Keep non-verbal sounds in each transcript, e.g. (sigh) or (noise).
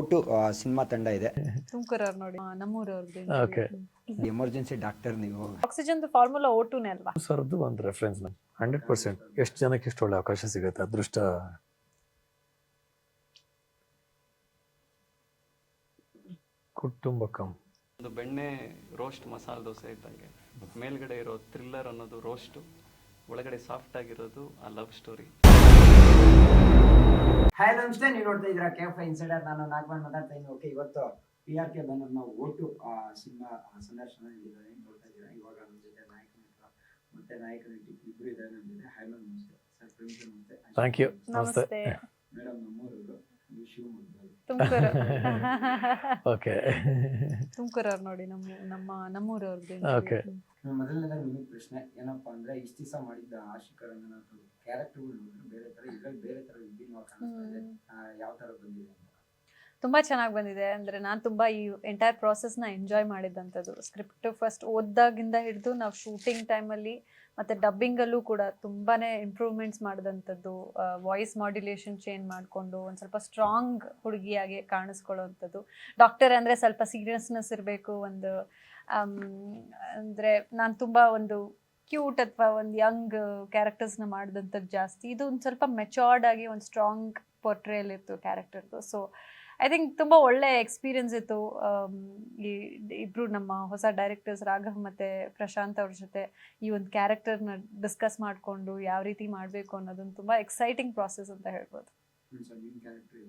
Vote ಸಿನಿಮಾ ತಂಡ ಇದೆ. ತುಮಕೂರವ್ರು ನೋಡಿ Okay. ಎಮರ್ಜೆನ್ಸಿ ಡಾಕ್ಟರ್ ನೀವು. ಆಕ್ಸಿಜನ್ ಫಾರ್ಮುಲಾ ಓ ಟೂನೇ ಅಲ್ವಾ? ಸರ್ದು ಒಂದು ರೆಫರೆನ್ಸ್ ನಮ್ ಹಂಡ್ರೆಡ್ ಪರ್ಸೆಂಟ್ ಎಷ್ಟು ಜನಕ್ಕೆ ಎಷ್ಟು ಒಳ್ಳೆ ಅವಕಾಶ ಸಿಗುತ್ತೆ? ಅದೃಷ್ಟ. ಕುಟುಂಬಕಂ. ಒಂದು ಬೆಣ್ಣೆ ರೋಸ್ಟ್ ಮಸಾಲೆ ದೋಸೆ ಇದ್ದಂಗೆ. ಮೇಲ್ಗಡೆ ಇರೋ ಥ್ರಿಲ್ಲರ್ ಅನ್ನೋದು ರೋಸ್ಟು ಒಳಗಡೆ ಸಾಫ್ಟ್ ಆಗಿರೋದು ಆ ಲವ್ ಸ್ಟೋರಿ ಹಾಯ್ ನಮಸ್ತೆ. ನೀವು ನೋಡ್ತಾ ಇದ್ರ ಕೆಫ್ ಇನ್ಸೈಡರ್ ನಾನು ನಾಗಮನ್ ಮಾತಾಡ್ತಾ ಇದ್ದೀನಿ. ಓಕೆ ಇವತ್ತು ಪಿ ಆರ್ ಕೆ ಬ್ಯಾನರ್ನ ಓಟು ಸಿನಿಮಾ ಸಂದರ್ಶನ ಇದ್ದಾರೆ. ನೋಡ್ತಾ ಇದ್ದೀರಾ? ಇವಾಗ ನಮ್ಮ ಜೊತೆ ನಾಯಕ ನಟ ಮತ್ತೆ ನಾಯಕ ನಟಿ ಇಬ್ರು ಇದ್ದಾರೆ ನಮ್ಮ ಜೊತೆ. ಹಾಯ್ ಮ್ಯಾಮ್ ನಮಸ್ತೆ. ಸರ್ ಪ್ರೇಮ್ಸರ್ ನಮಸ್ತೆ. ಥ್ಯಾಂಕ್ ಯು ನಮಸ್ತೆ. ಮೇಡಮ್ ನಮ್ಮೂರವರು ನೀವು ಶಿವಮೊಗ್ಗದವರು. ತುಮಕೂರು. ಓಕೆ ತುಮಕೂರವ್ರು ನೋಡಿ ನಮ್ಮ ನಮ್ಮ ನಮ್ಮೂರವ್ರದ್ದು. ಓಕೆ ಮೊದಲನೇದಾಗಿ ನಿಮಗೆ ಪ್ರಶ್ನೆ. ಏನಪ್ಪಾ ಅಂದ್ರೆ ಇಷ್ಟು ದಿವಸ ಮಾಡಿದ್ದ ಆಶಿಕರಂಗನ ಕ್ಯಾರೆಕ್ಟರ್ಗಳು ಬೇರೆ ತರ ಇದ್ರಲ್ಲಿ ಬೇರೆ ತರ ವಿಭಿನ್ನವಾಗಿ ಕಾಣಿಸ್ತಾ ಇದೆ. ಯಾವ ತರ ಬಂದಿದೆ ಅಂತ. ತುಂಬಾ ಚೆನ್ನಾಗಿ ಬಂದಿದೆ. ಅಂದ್ರೆ ನಾನು ತುಂಬಾ ಈ ಎಂಟೈರ್ನ ಎಂಜಾಯ್ ಮಾಡಿದಂಥದ್ದು. ಸ್ಕ್ರಿಪ್ಟ್ ಫಸ್ಟ್ ಓದ್ದಾಗಿಂದ ಹಿಡಿದು ನಾವು ಶೂಟಿಂಗ್ ಟೈಮಲ್ಲಿ ಮತ್ತೆ ಡಬ್ಬಿಂಗಲ್ಲೂ ಕೂಡ ತುಂಬಾನೇ ಇಂಪ್ರೂವ್ಮೆಂಟ್ಸ್ ಮಾಡಿದಂಥದ್ದು. ವಾಯ್ಸ್ ಮಾಡ್ಯುಲೇಷನ್ ಚೇಂಜ್ ಮಾಡಿಕೊಂಡು ಒಂದು ಸ್ವಲ್ಪ ಸ್ಟ್ರಾಂಗ್ ಹುಡುಗಿಯಾಗಿ ಕಾಣಿಸ್ಕೊಳ್ಳೋವಂಥದ್ದು ಡಾಕ್ಟರ್ ಅಂದರೆ ಸ್ವಲ್ಪ ಸೀರಿಯಸ್ನೆಸ್ ಇರಬೇಕು ಒಂದು. ಅಂದ್ರೆ ನಾನು ತುಂಬಾ ಒಂದು ಕ್ಯೂಟ್ ಅಥವಾ ಒಂದು ಯಂಗ್ ಕ್ಯಾರೆಕ್ಟರ್ಸ್ನ ಮಾಡಿದಂಥದ್ದು ಜಾಸ್ತಿ. ಇದು ಒಂದು ಸ್ವಲ್ಪ ಮೆಚೋರ್ಡ್ ಆಗಿ ಒಂದು ಸ್ಟ್ರಾಂಗ್ ಪೋರ್ಟ್ರೇಲ್ ಇತ್ತು ಕ್ಯಾರೆಕ್ಟರ್ದು ಸೊ ಐ ಥಿಂಕ್ ತುಂಬ ಒಳ್ಳೆ ಎಕ್ಸ್ಪೀರಿಯನ್ಸ್ ಇತ್ತು. ಈ ಇಬ್ಬರು ನಮ್ಮ ಹೊಸ ಡೈರೆಕ್ಟರ್ಸ್ ರಾಘವ್ ಮತ್ತು ಪ್ರಶಾಂತ್ ಅವ್ರ ಜೊತೆ ಈ ಒಂದು ಕ್ಯಾರೆಕ್ಟರ್ನ ಡಿಸ್ಕಸ್ ಮಾಡಿಕೊಂಡು ಯಾವ ರೀತಿ ಮಾಡಬೇಕು ಅನ್ನೋದೊಂದು ತುಂಬ ಎಕ್ಸೈಟಿಂಗ್ ಪ್ರಾಸೆಸ್ ಅಂತ ಹೇಳ್ಬೋದು. ಸರ್ ನಿಮ್ಮ ಕ್ಯಾರೆಕ್ಟರ್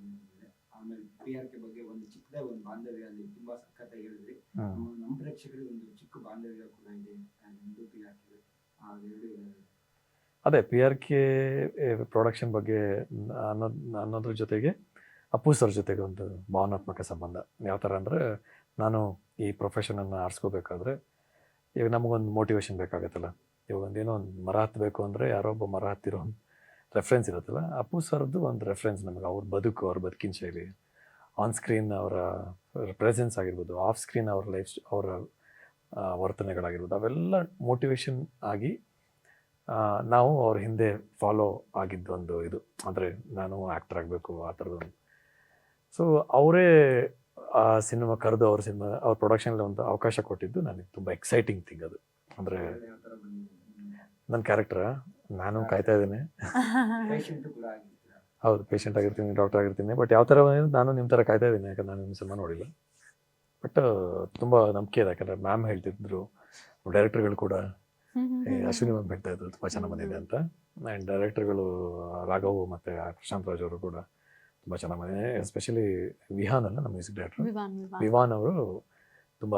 ಆಮೇಲೆ ಪಿ ಆರ್ ಕೆ ಬಗ್ಗೆ ಒಂದು ಚಿಕ್ಕದೇ ಒಂದು ಬಾಂಧವ್ಯ ಅಲ್ಲಿ ತುಂಬಾ ಸಖತ್ತಾಗಿ ಹೇಳಿದ್ರಿ. ನಮ್ಮ ಪ್ರೇಕ್ಷಕರಿಗೆ ಒಂದು ಚಿಕ್ಕ ಬಾಂಧವ್ಯ ಕೂಡ ಇದೆ. ಪಿ ಆರ್ ಕೆ ಅದೇ ಪಿ ಆರ್ ಕೆ ಪ್ರೊಡಕ್ಷನ್ ಬಗ್ಗೆ ಅನ್ನೋದ್ ಅನ್ನೋದ್ರ ಜೊತೆಗೆ ಅಪ್ಪು ಸರ್ ಜೊತೆಗೆ ಒಂದು ಭಾವನಾತ್ಮಕ ಸಂಬಂಧ. ಯಾವ ಥರ ಅಂದರೆ ನಾನು ಈ ಪ್ರೊಫೆಷನನ್ನು ಆರಿಸ್ಕೋಬೇಕಾದ್ರೆ ಈಗ ನಮಗೊಂದು ಮೋಟಿವೇಶನ್ ಬೇಕಾಗತ್ತಲ್ಲ. ಇವಾಗ ಒಂದು ಏನೋ ಒಂದು ಮರ ಹತ್ತಬೇಕು ಅಂದರೆ ಯಾರೋ ಒಬ್ಬ ಮರ ಹತ್ತಿರೋ ಒಂದು ರೆಫರೆನ್ಸ್ ಇರುತ್ತಲ್ಲ. ಅಪ್ಪು ಸರ್ದು ಒಂದು ರೆಫರೆನ್ಸ್ ನಮಗೆ. ಅವ್ರ ಬದುಕು, ಅವ್ರ ಬದುಕಿನ ಶೈಲಿ. ಆನ್ ಸ್ಕ್ರೀನ್ ಅವರ ಪ್ರೆಸೆನ್ಸ್ ಆಗಿರ್ಬೋದು ಆಫ್ ಸ್ಕ್ರೀನ್ ಅವ್ರ ಲೈಫ್ ಅವರ ವರ್ತನೆಗಳಾಗಿರ್ಬೋದು. ಅವೆಲ್ಲ ಮೋಟಿವೇಶನ್ ಆಗಿ ನಾವು ಅವ್ರ ಹಿಂದೆ ಫಾಲೋ ಆಗಿದ್ದೊಂದು ಇದು. ಅಂದರೆ ನಾನು ಆ್ಯಕ್ಟರ್ ಆಗಬೇಕು ಆ ಥರದೊಂದು ಸೊ ಅವರೇ ಆ ಸಿನಿಮಾ ಕರೆದು ಅವ್ರ ಸಿನಿಮಾ ಅವ್ರ ಪ್ರೊಡಕ್ಷನಲ್ಲಿ ಒಂದು ಅವಕಾಶ ಕೊಟ್ಟಿದ್ದು ನನಗೆ ತುಂಬ ಎಕ್ಸೈಟಿಂಗ್ ಥಿಂಗ್ ಅದು. ಅಂದರೆ ನನ್ನ ಕ್ಯಾರೆಕ್ಟ್ರ ನಾನು ಕಾಯ್ತಾ ಇದ್ದೀನಿ. ಹೌದು ಪೇಷಂಟ್ ಆಗಿರ್ತೀನಿ ಡಾಕ್ಟರ್ ಆಗಿರ್ತೀನಿ. ಬಟ್ ಯಾವ ಥರ ನಾನು ನಿಮ್ಮ ಥರ ಕಾಯ್ತಾ ಇದ್ದೀನಿ ಯಾಕಂದ್ರೆ ನಾನು ನಿಮ್ಮ ಸಿನಿಮಾ ನೋಡಿಲ್ಲ. ಬಟ್ ತುಂಬ ನಂಬಿಕೆ ಇದೆ. ಯಾಕಂದರೆ ಮ್ಯಾಮ್ ಹೇಳ್ತಿದ್ರು ಡೈರೆಕ್ಟರ್ಗಳು ಕೂಡ ಏ, ಅಶ್ವಿನಿ ಮ್ಯಾಮ್ ಹೇಳ್ತಾ ಇದ್ರು ತುಂಬ ಚೆನ್ನಾಗಿ ಬಂದಿದೆ ಅಂತ. ಆ್ಯಂಡ್ ಡೈರೆಕ್ಟರ್ಗಳು ರಾಘವ್ ಮತ್ತು ಪ್ರಶಾಂತ್ ರಾಜ್ ಅವರು ಕೂಡ ತುಂಬ ಚೆನ್ನಾಗಿ ಬಂದಿದೆ. ಎಸ್ಪೆಷಲಿ ವಿಹಾನ್ ಅಲ್ಲ ನಮ್ಮ ಮ್ಯೂಸಿಕ್ ಡೈರೆಕ್ಟರ್? ವಿವಾನ್ ಅವರು ತುಂಬ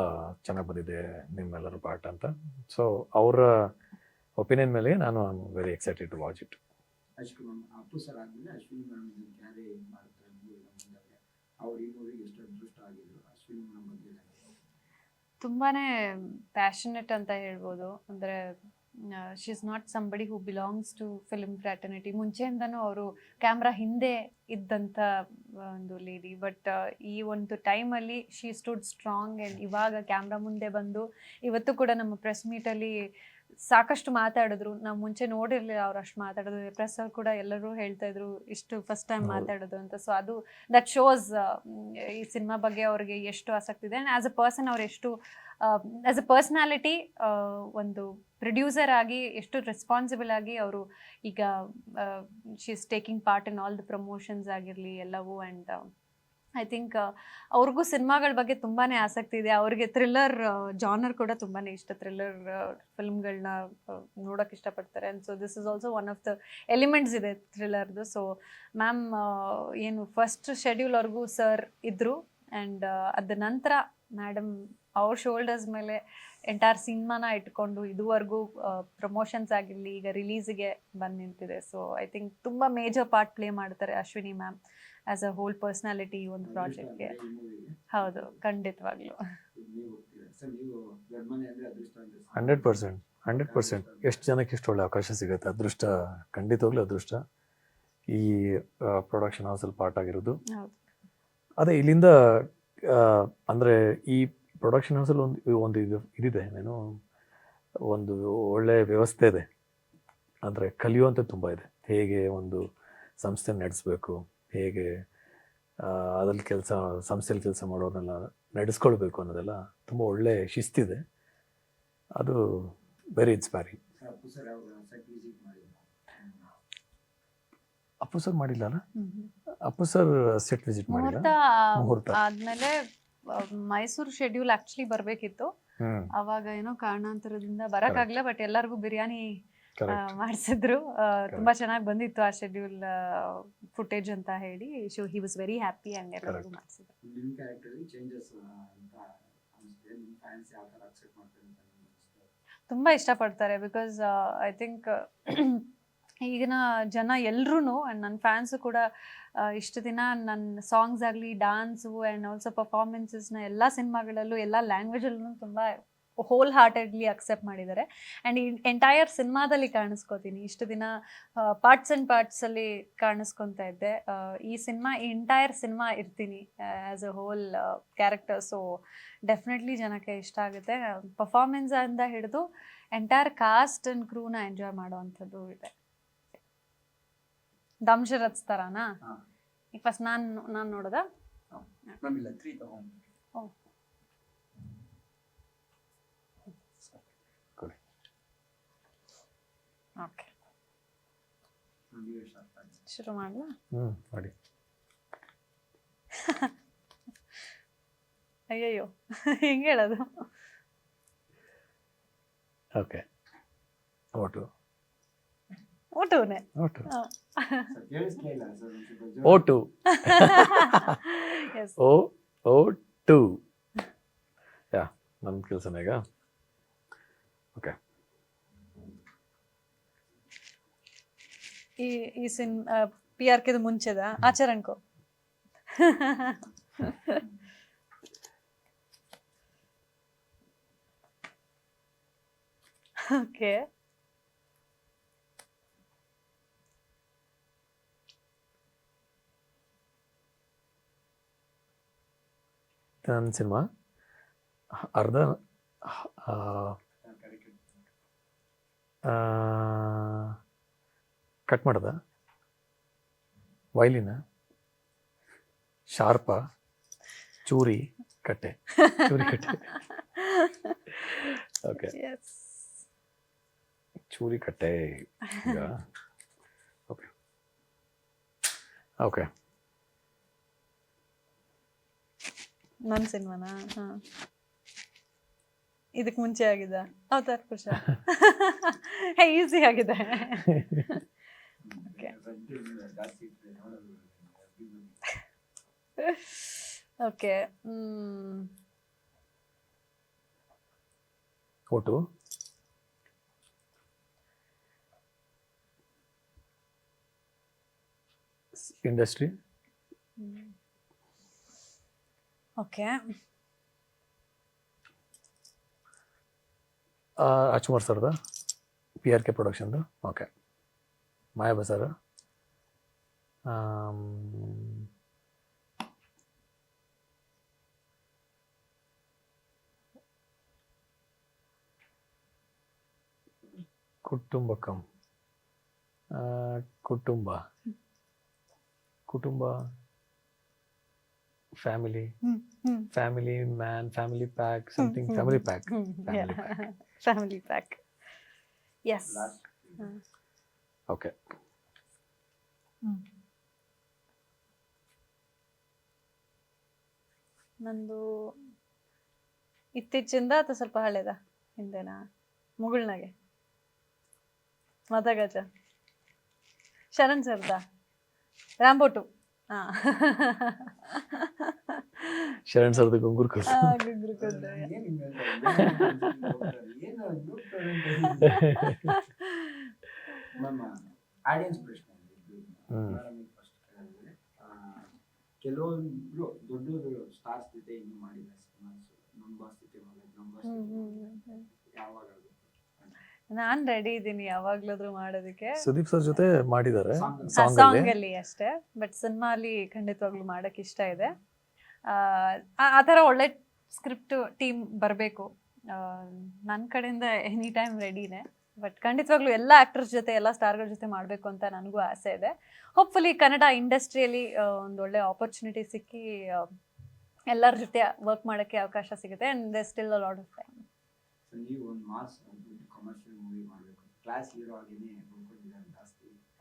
ಚೆನ್ನಾಗಿ ಬಂದಿದೆ ನಿಮ್ಮೆಲ್ಲರ ಪಾರ್ಟ್ ಅಂತ. ಸೊ ಅವರ ಒಪಿನಿಯನ್ ಮೇಲೆ ನಾನು very excited to watch it Ashwini ತುಂಬಾನೇ ಪ್ಯಾಷನೆಟ್ ಅಂತ ಹೇಳ್ಬೋದು. ಅಂದರೆ she is not somebody who belongs to film fraternity ಮುಂಚೆಯಿಂದನೂ ಅವರು ಕ್ಯಾಮ್ರಾ ಹಿಂದೆ ಇದ್ದಂಥ ಒಂದು ಲೇಡಿ ಬಟ್ ಈ ಒಂದು ಟೈಮಲ್ಲಿ ಶಿ ಸ್ಟುಡ್ ಸ್ಟ್ರಾಂಗ್ ಆ್ಯಂಡ್ ಇವಾಗ ಕ್ಯಾಮ್ರಾ ಮುಂದೆ ಬಂದು, ಇವತ್ತು ಕೂಡ ನಮ್ಮ ಪ್ರೆಸ್ ಮೀಟಲ್ಲಿ ಸಾಕಷ್ಟು ಮಾತಾಡಿದ್ರು. ನಾವು ಮುಂಚೆ ನೋಡಿರ್ಲಿಲ್ಲ ಅವ್ರು ಅಷ್ಟು ಮಾತಾಡೋದು. ಪ್ರೆಸ್ ಅವ್ರು ಕೂಡ ಎಲ್ಲರೂ ಹೇಳ್ತಾ ಇದ್ರು ಇಷ್ಟು ಫಸ್ಟ್ ಟೈಮ್. ಮಾತಾಡೋದು ಅಂತ. ಸೊ ಅದು ದಟ್ ಶೋಸ್ ಈ ಸಿನಿಮಾ ಬಗ್ಗೆ ಅವ್ರಿಗೆ ಎಷ್ಟು ಆಸಕ್ತಿ ಇದೆ. ಆ್ಯಂಡ್ ಆಸ್ ಅ ಪರ್ಸನ್ ಅವ್ರು ಎಷ್ಟು ಆಸ್ ಅ ಪರ್ಸ್ನಾಲಿಟಿ ಒಂದು ಪ್ರೊಡ್ಯೂಸರ್ ಆಗಿ ಎಷ್ಟು ರೆಸ್ಪಾನ್ಸಿಬಲ್ ಆಗಿ ಅವರು ಈಗ she is taking part in all the promotions ಆಗಿರಲಿ ಎಲ್ಲವೂ ಆ್ಯಂಡ್ ಐ ಥಿಂಕ್ ಅವ್ರಿಗೂ ಸಿನಿಮಾಗಳ ಬಗ್ಗೆ ತುಂಬಾ ಆಸಕ್ತಿ ಇದೆ. ಅವ್ರಿಗೆ ಥ್ರಿಲ್ಲರ್ ಜಾನರ್ ಕೂಡ ತುಂಬಾ ಇಷ್ಟ. ಥ್ರಿಲ್ಲರ್ ಫಿಲ್ಮ್ಗಳನ್ನ ನೋಡೋಕೆ ಇಷ್ಟಪಡ್ತಾರೆ. And so this is also one of the elements ಇದೆ ಥ್ರಿಲ್ಲರ್ದು. ಸೊ ಮ್ಯಾಮ್ ಏನು ಫಸ್ಟ್ ಶೆಡ್ಯೂಲ್ವರೆಗೂ ಸರ್ ಇದ್ದರು ಆ್ಯಂಡ್ ಅದ ನಂತರ ಮೇಡಮ್ ಅವ್ರ ಶೋಲ್ಡರ್ಸ್ ಮೇಲೆ ಎಂಟೈರ್ ಸಿನಿಮಾನ ಇಟ್ಕೊಂಡು ಇದುವರೆಗೂ ಪ್ರಮೋಷನ್ಸ್ ಆಗಿರಲಿ, ಈಗ ರಿಲೀಸಿಗೆ ಬಂದು ನಿಂತಿದೆ. ಸೊ ಐ ಥಿಂಕ್ ತುಂಬ ಮೇಜರ್ ಪಾರ್ಟ್ ಪ್ಲೇ ಮಾಡ್ತಾರೆ Ashwini ma'am as a whole personality ಈ ಒಂದು ಪ್ರಾಜೆಕ್ಟ್ಗೆ ಹೌದು ಖಂಡಿತವಾಗ್ಲೂ. ನೀವು ಸರ್ ನೀವು ಜರ್ಮನಿ ಅಂದ್ರೆ ಅದೃಷ್ಟ ಅಂತ ಹಂಡ್ರೆಡ್ ಪರ್ಸೆಂಟ್ ಹಂಡ್ರೆಡ್ ಪರ್ಸೆಂಟ್. ಎಷ್ಟು ಜನಕ್ಕೆ ಎಷ್ಟು ಒಳ್ಳೆ ಅವಕಾಶ ಸಿಗುತ್ತೆ? ಅದೃಷ್ಟ ಖಂಡಿತವಾಗ್ಲೂ ಅದೃಷ್ಟ. ಈ ಪ್ರೊಡಕ್ಷನ್ ಹೌಸಲ್ಲಿ ಪಾರ್ಟ್ ಆಗಿರೋದು. ಹೌದು. ಅದೇ ಇಲ್ಲಿಂದ ಅಂದರೆ ಅಂದ್ರೆ ಈ ಪ್ರೊಡಕ್ಷನ್ ಹೌಸಲ್ಲಿ ಒಂದು ಒಂದು ಇದು ಇದಿದೆ ಏನು ಒಂದು ಒಳ್ಳೆ ವ್ಯವಸ್ಥೆ ಇದೆ. ಅಂದರೆ ಕಲಿಯುವಂಥದ್ದು ತುಂಬ ಇದೆ. ಹೇಗೆ ಒಂದು ಸಂಸ್ಥೆ ನಡೆಸಬೇಕು? ಹೇಗೆ ಅದ್ರಲ್ಲಿ ಕೆಲಸ ಸಂಸ್ಥೆಯಲ್ಲಿ ಕೆಲಸ ಮಾಡೋರನ್ನೆಲ್ಲ ನಡೆಸ್ಕೊಳ್ಬೇಕು ಅನ್ನೋದೆಲ್ಲ ತುಂಬ ಒಳ್ಳೆ ಶಿಸ್ತಿದೆ. ಅದು ವೆರಿ ಇನ್ಸ್ಪೈರಿಂಗ್ ಅಪ್ಪು ಸರ್ ಯಾವಾಗ ಸೆಟ್ ವಿಸಿಟ್ ಮಾಡಿದ್ರು? ಅಪ್ಪು ಸರ್ ಮಾಡಿಲ್ಲ ಅಲ್ಲ? ಅಪ್ಪು ಸರ್ ಸೆಟ್ ವಿಸಿಟ್ ಮಾಡಿಲ್ಲ? ಮುಹೂರ್ತ. ಆದ್ಮೇಲೆ ಮೈಸೂರು ಶೆಡ್ಯೂಲ್ ಆಕ್ಚುಲಿ ಬರಬೇಕಿತ್ತು. ಅವಾಗ ಏನೋ ಕಾರಣಾಂತರದಿಂದ ಬರಕ್ಕಾಗ್ಲಿಲ್ಲ ಬಟ್ ಎಲ್ಲರಿಗೂ ಬಿರಿಯಾನಿ ಮಾಡಿಸಿದ್ರು. ತುಂಬಾ ಚೆನ್ನಾಗಿ ಬಂದಿತ್ತು ಆ ಶೆಡ್ಯೂಲ್ ಫುಟೇಜ್ ಅಂತ ಹೇಳಿ. So he was very happy and ಎಲ್ಲರಿಗೂ. ಮಾಡಿಸಿದ್ರು. ತುಂಬಾ ಇಷ್ಟಪಡ್ತಾರೆ ಬಿಕಾಸ್ ಐ ಥಿಂಕ್ ಈಗಿನ ಜನ ಎಲ್ರೂ ಆ್ಯಂಡ್ ನನ್ನ ಫ್ಯಾನ್ಸು ಕೂಡ ಇಷ್ಟು ದಿನ ನನ್ನ ಸಾಂಗ್ಸ್ ಆಗಲಿ ಡಾನ್ಸು ಆ್ಯಂಡ್ ಆಲ್ಸೋ ಪರ್ಫಾರ್ಮೆನ್ಸಸ್ನ ಎಲ್ಲ ಸಿನಿಮಾಗಳಲ್ಲೂ ಎಲ್ಲ ಲ್ಯಾಂಗ್ವೇಜಲ್ಲೂ ತುಂಬ ಹೋಲ್ ಹಾರ್ಟೆಡ್ಲಿ ಅಕ್ಸೆಪ್ಟ್ ಮಾಡಿದ್ದಾರೆ. ಆ್ಯಂಡ್ ಈ ಎಂಟೈರ್ ಸಿನಿಮಾದಲ್ಲಿ ಕಾಣಿಸ್ಕೋತೀನಿ. ಇಷ್ಟು ದಿನ ಪಾರ್ಟ್ಸ್ ಆ್ಯಂಡ್ ಪಾರ್ಟ್ಸಲ್ಲಿ ಕಾಣಿಸ್ಕೊತಾ ಇದ್ದೆ. ಈ ಸಿನಿಮಾ ಈ ಎಂಟೈರ್ ಸಿನಿಮಾ ಇರ್ತೀನಿ as a whole character so definitely ಜನಕ್ಕೆ ಇಷ್ಟ ಆಗುತ್ತೆ. ಪರ್ಫಾರ್ಮೆನ್ಸ್ ಇಂದ ಹಿಡಿದು ಎಂಟೈರ್ ಕಾಸ್ಟ್ ಆ್ಯಂಡ್ ಕ್ರೂನ ಎಂಜಾಯ್ ಮಾಡುವಂಥದ್ದು ಇದೆ. ದಂಶ ಥರನಾ. ಈಗ ಫಸ್ಟ್ ನಾನು ನಾನು ನೋಡೋದಾ? ಮ್ಯಾಮ್ ಇಲ್ಲ ತ್ರೀ ತಗೊಂಡು ಓಕೆ ನೀವೇ ಸ್ಟಾರ್ಟ್ ಮಾಡಿ ಶುರು ಮಾಡಲಾ? ಹ್ಮ್ ಮಾಡಿ. (laughs) ಅಯ್ಯಯ್ಯೋ ಹೆಂಗೆ ಹೇಳೋದು? ಓಕೆ. ಓಟು. ಊಟವೇ vote. Vote. O O to ಯಾ ನಮ್ಮ ಕೆಲಸನೇ ಈಗ? ಓಕೆ. ಈ ಈ ಸಿನ್ ಪಿ ಆರ್ ಕೆದು ಮುಂಚೆದ ಆಚರಣಕೋ ಓಕೆ ನನ್ನ ಸಿನಿಮಾ ಅರ್ಧ ಆ, Correct. ಆ, ಕಟ್ ಮಾಡ್ದ? ವೈಲಿನ? ಶಾರ್ಪ? ಚೂರಿ ಕಟ್ಟೆ? ಚೂರಿ ಕಟ್ಟೆ. ಓಕೆ ಚೂರಿ ಕಟ್ಟೆ ಓಕೆ ಓಕೆ ನನ್ನ ಸಿನಿಮಾನ? ಹಾ. ಇದಕ್ಕೆ ಮುಂಚೆ ಆಗಿದೆ ಅವತಾರ ಪುರುಷ. (laughs) ಈಸಿ ಆಗಿದೆ. (laughs) Okay hmm O two industry okay Rajkumar ಸರ್ದ P R K ಪ್ರೊಡಕ್ಷನ್ದು ಓಕೆ ಮಾಯಾ ಬಜಾರ್ ಕುಟುಂಬಕಂ ಆ, ಕುಟುಂಬ ಕುಟುಂಬ family hmm hmm family man family pack something family pack Family family pack yes Last. Okay ನಂದು ಇತ್ತೀಚಿಂದ ಅಥವಾ ಸ್ವಲ್ಪ ಹಳೇದ ಹಿಂದೆನಾ? ಮುಗುಳ್ನಾಗೆ. ಮದಗಜ. ಶರಣ್ ಸರ್ದ. Rambo two. ಹಾ. ಶರಣ್ ಸರ್ದ ಗುಂಗುರ್ (laughs) ಆಡಿಯನ್ಸ್ ಪ್ರಶ್ನೆ. ಮೇಡಮ್ ಕೇಳಿದ್ರೆ, ಆ, ಕೆಲವೊಂದು ದೊಡ್ಡ ಸ್ಟಾರ್ಸ್ ಜೊತೆ ಇನ್ನು ಮಾಡಿದ್ದಾರೆ ಸಿನಿಮಾಸ್ ನಮ್ಮ ಬಾಸ್ ಜೊತೆ ಮಾಡಿದ್ರು ನಮ್ಮ ಬಾಸ್. ಯಾವಾಗ ನಾನ್ ರೆಡಿ ಇದ್ದೀನಿ ಯಾವಾಗ್ಲಾದ್ರೂ ಮಾಡೋದಕ್ಕೆ. ಸುದೀಪ್ ಸರ್ ಜೊತೆ ಮಾಡಿದ್ದಾರೆ ಸಾಂಗ್ ಅಲ್ಲಿ. ಅಷ್ಟೇ ಬಟ್ ಸಿನಿಮಾ ಅಲ್ಲಿ ಖಂಡಿತವಾಗ್ಲೂ ಮಾಡಕ್ ಇಷ್ಟ ಇದೆ. ಆ, ಆ ಆ ಒಳ್ಳೆ ಸ್ಕ್ರಿಪ್ಟ್ ಟೀಮ್ ಬರಬೇಕು. ನನ್ನ ಕಡೆಯಿಂದ ಎನಿ ಟೈಮ್ ರೆಡಿನೇ ಬಟ್ ಖಂಡಿತವಾಗ್ಲೂ ಎಲ್ಲ ಆಕ್ಟರ್ಸ್ ಜೊತೆ ಎಲ್ಲ ಸ್ಟಾರ್ಗಳ ಜೊತೆ ಮಾಡಬೇಕು ಅಂತ ನನಗೂ ಆಸೆ ಇದೆ. ಹೋಪ್ಫುಲಿ ಕನ್ನಡ ಇಂಡಸ್ಟ್ರಿಯಲ್ಲಿ ಒಂದೊಳ್ಳೆ ಆಪರ್ಚುನಿಟಿ ಸಿಕ್ಕಿ ಎಲ್ಲರ ಜೊತೆ ವರ್ಕ್ ಮಾಡೋಕ್ಕೆ ಅವಕಾಶ ಸಿಗುತ್ತೆ and they still a lot of time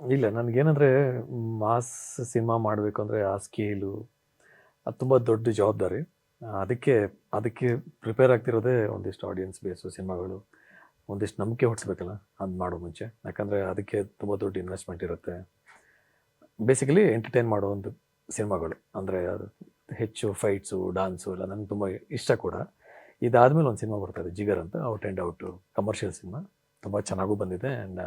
ಇಲ್ಲ ನನಗೇನಂದರೆ ಮಾಸ್ ಸಿನಿಮಾ ಮಾಡಬೇಕು ಅಂದರೆ ಆ ಸ್ಕೇಲು ಅದು ತುಂಬ ದೊಡ್ಡ ಜವಾಬ್ದಾರಿ. ಅದಕ್ಕೆ ಅದಕ್ಕೆ ಪ್ರಿಪೇರ್ ಆಗ್ತಿರೋದೇ ಒಂದಿಷ್ಟು ಆಡಿಯನ್ಸ್ ಬೇಸು ಸಿನಿಮಾಗಳು. ಒಂದಿಷ್ಟು ನಂಬಿಕೆ ಹೊಡ್ಸ್ಬೇಕಲ್ಲ ಅದು ಮಾಡೋ ಮುಂಚೆ. ಯಾಕಂದರೆ ಅದಕ್ಕೆ ತುಂಬ ದೊಡ್ಡ ಇನ್ವೆಸ್ಟ್ಮೆಂಟ್ ಇರುತ್ತೆ. ಬೇಸಿಕಲಿ ಎಂಟರ್ಟೈನ್ ಮಾಡೋ ಒಂದು ಸಿನಿಮಾಗಳು, ಅಂದರೆ ಅದು ಹೆಚ್ಚು ಫೈಟ್ಸು ಡಾನ್ಸು ಎಲ್ಲ ನನಗೆ ತುಂಬ ಇಷ್ಟ ಕೂಡ. ಇದಾದಮೇಲೆ ಒಂದು ಸಿನಿಮಾ ಬರ್ತದೆ, ಜಿಗರ್ ಅಂತ out and out commercial cinema. ತುಂಬ ಚೆನ್ನಾಗೂ ಬಂದಿದೆ ಆ್ಯಂಡ್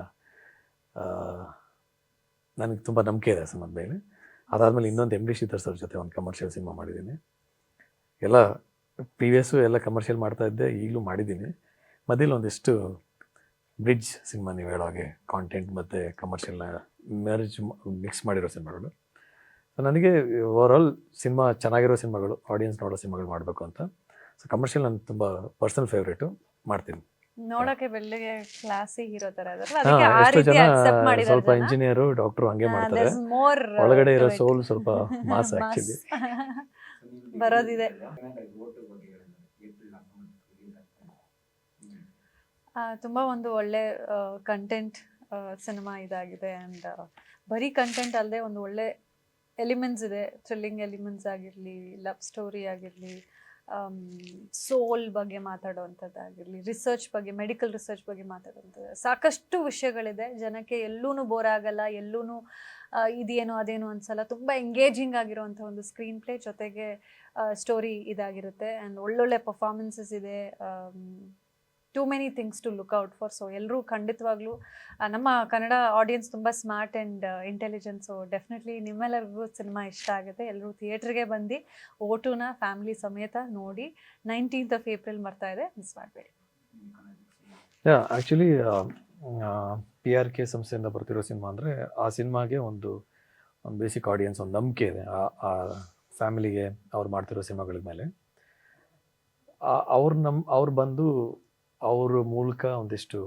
ನನಗೆ ತುಂಬ ನಂಬಿಕೆ ಇದೆ ಸಿನಿಮಾದ ಮೇಲೆ. ಅದಾದಮೇಲೆ ಇನ್ನೊಂದು ಎಂ ಡಿ ಶ್ರೀಧರ್ ಸರ್ ಜೊತೆ ಒಂದು ಕಮರ್ಷಿಯಲ್ ಸಿನಿಮಾ ಮಾಡಿದ್ದೀನಿ. ಎಲ್ಲ ಪ್ರೀವಿಯಸ್ಸು ಎಲ್ಲ ಕಮರ್ಷಿಯಲ್ ಮಾಡ್ತಾ ಇದ್ದೆ, ಈಗಲೂ ಮಾಡಿದ್ದೀನಿ. ಮಧ್ಯದಲ್ಲಿ ಒಂದಿಷ್ಟು ಬ್ರಿಡ್ಜ್ ಸಿನಿಮಾ ನೀವು ಹೇಳೋ ಹಾಗೆ ಕಾಂಟೆಂಟ್ ಮತ್ತು ಕಮರ್ಷಿಯಲ್ನ ಮ್ಯಾರೇಜ್ ಮಿಕ್ಸ್ ಮಾಡಿರೋ ಸಿನಿಮಾಗಳು. ಸೊ ನನಗೆ ಓವರಾಲ್ ಸಿನಿಮಾ ಚೆನ್ನಾಗಿರೋ ಸಿನಿಮಾಗಳು ಆಡಿಯನ್ಸ್ ನೋಡೋ ಸಿನಿಮಾಗಳು ಮಾಡಬೇಕು ಅಂತ. ಸೊ ಕಮರ್ಷಿಯಲ್ ನನ್ನ ತುಂಬ ಪರ್ಸನಲ್ ಫೇವ್ರೇಟು ಮಾಡ್ತೀನಿ. ನೋಡೋಕೆ ಬೆಳ್ಳಿಗೆ ಕ್ಲಾಸಿ ಹೀರೋ ತರ ರೀತಿ ಜನ ಸ್ವಲ್ಪ ಇಂಜಿನಿಯರು ಡಾಕ್ಟ್ರು ಹಂಗೆ ಮಾಡ್ತಾರೆ. ಒಳಗಡೆ ಇರೋ ಸೋಲ್ ಸ್ವಲ್ಪ ಮಾಸ್ (laughs) ಆ್ಯಕ್ಚುಲಿ So (laughs) ಬರೋದಿದೆ. ಓಟು ಬಗ್ಗೆ ಹೇಳಿದ್ರೆ ಏಪ್ರಿಲ್ ಹತ್ತೊಂಬತ್ತು release ಆಗ್ತಾ ಇದೆ. ಹ್ಮ್. ಆ, ತುಂಬ ಒಂದು ಒಳ್ಳೆ ಕಂಟೆಂಟ್ ಸಿನಿಮಾ ಇದಾಗಿದೆ ಆ್ಯಂಡ್ ಬರೀ ಕಂಟೆಂಟ್ ಅಲ್ಲದೆ ಒಂದು ಒಳ್ಳೆ ಎಲಿಮೆಂಟ್ಸ್ ಇದೆ. ಥ್ರಿಲ್ಲಿಂಗ್ ಎಲಿಮೆಂಟ್ಸ್ ಆಗಿರಲಿ ಲವ್ ಸ್ಟೋರಿ ಆಗಿರಲಿ ಸೋಲ್ ಬಗ್ಗೆ ಮಾತಾಡುವಂಥದ್ದಾಗಿರಲಿ ರಿಸರ್ಚ್ ಬಗ್ಗೆ ಮೆಡಿಕಲ್ ರಿಸರ್ಚ್ ಬಗ್ಗೆ ಮಾತಾಡುವಂಥದ್ದು. ಸಾಕಷ್ಟು ವಿಷಯಗಳಿದೆ. ಜನಕ್ಕೆ ಎಲ್ಲೂ ಬೋರ್ ಆಗಲ್ಲ ಎಲ್ಲೂ ಇದೇನು, ಅದೇನು ಅನ್ಸಲ್ಲ. ತುಂಬ ಎಂಗೇಜಿಂಗ್ ಆಗಿರುವಂಥ ಒಂದು ಸ್ಕ್ರೀನ್ ಪ್ಲೇ ಜೊತೆಗೆ ಸ್ಟೋರಿ ಇದಾಗಿರುತ್ತೆ. ಆ್ಯಂಡ್ ಒಳ್ಳೊಳ್ಳೆ ಪರ್ಫಾರ್ಮೆನ್ಸಸ್ ಇದೆ. Too many things to look out for so ಎಲ್ಲರೂ ಖಂಡಿತವಾಗ್ಲೂ ನಮ್ಮ ಕನ್ನಡ ಆಡಿಯನ್ಸ್ ತುಂಬ smart and intelligence so definitely ನಿಮ್ಮೆಲ್ಲರಿಗೂ ಸಿನಿಮಾ ಇಷ್ಟ ಆಗುತ್ತೆ. ಎಲ್ಲರೂ ಥಿಯೇಟ್ರಿಗೆ ಬಂದು ಓಟುನ ಫ್ಯಾಮಿಲಿ ಸಮೇತ ನೋಡಿ ನೈನ್ಟೀನ್ತ್ ಆಫ್ ಏಪ್ರಿಲ್ ಬರ್ತಾ ಇದೆ. ಮಿಸ್ ಮಾಡಬೇಡಿ. ಆ್ಯಕ್ಚುಲಿ ಪಿ ಆರ್ ಕೆ ಸಂಸ್ಥೆಯಿಂದ ಬರ್ತಿರೋ ಸಿನಿಮಾ ಅಂದರೆ ಆ ಸಿನಿಮಾಗೆ ಒಂದು ಒಂದು ಬೇಸಿಕ್ ಆಡಿಯನ್ಸ್ ಒಂದು ನಂಬಿಕೆ ಇದೆ. ಆ ಫ್ಯಾಮಿಲಿಗೆ ಅವ್ರು ಮಾಡ್ತಿರೋ ಸಿನಿಮಾಗಳ ಮೇಲೆ. ಅವ್ರು ನಮ್ಮ ಅವ್ರು ಬಂದು ಅವ್ರ ಮೂಲಕ ಒಂದಿಷ್ಟು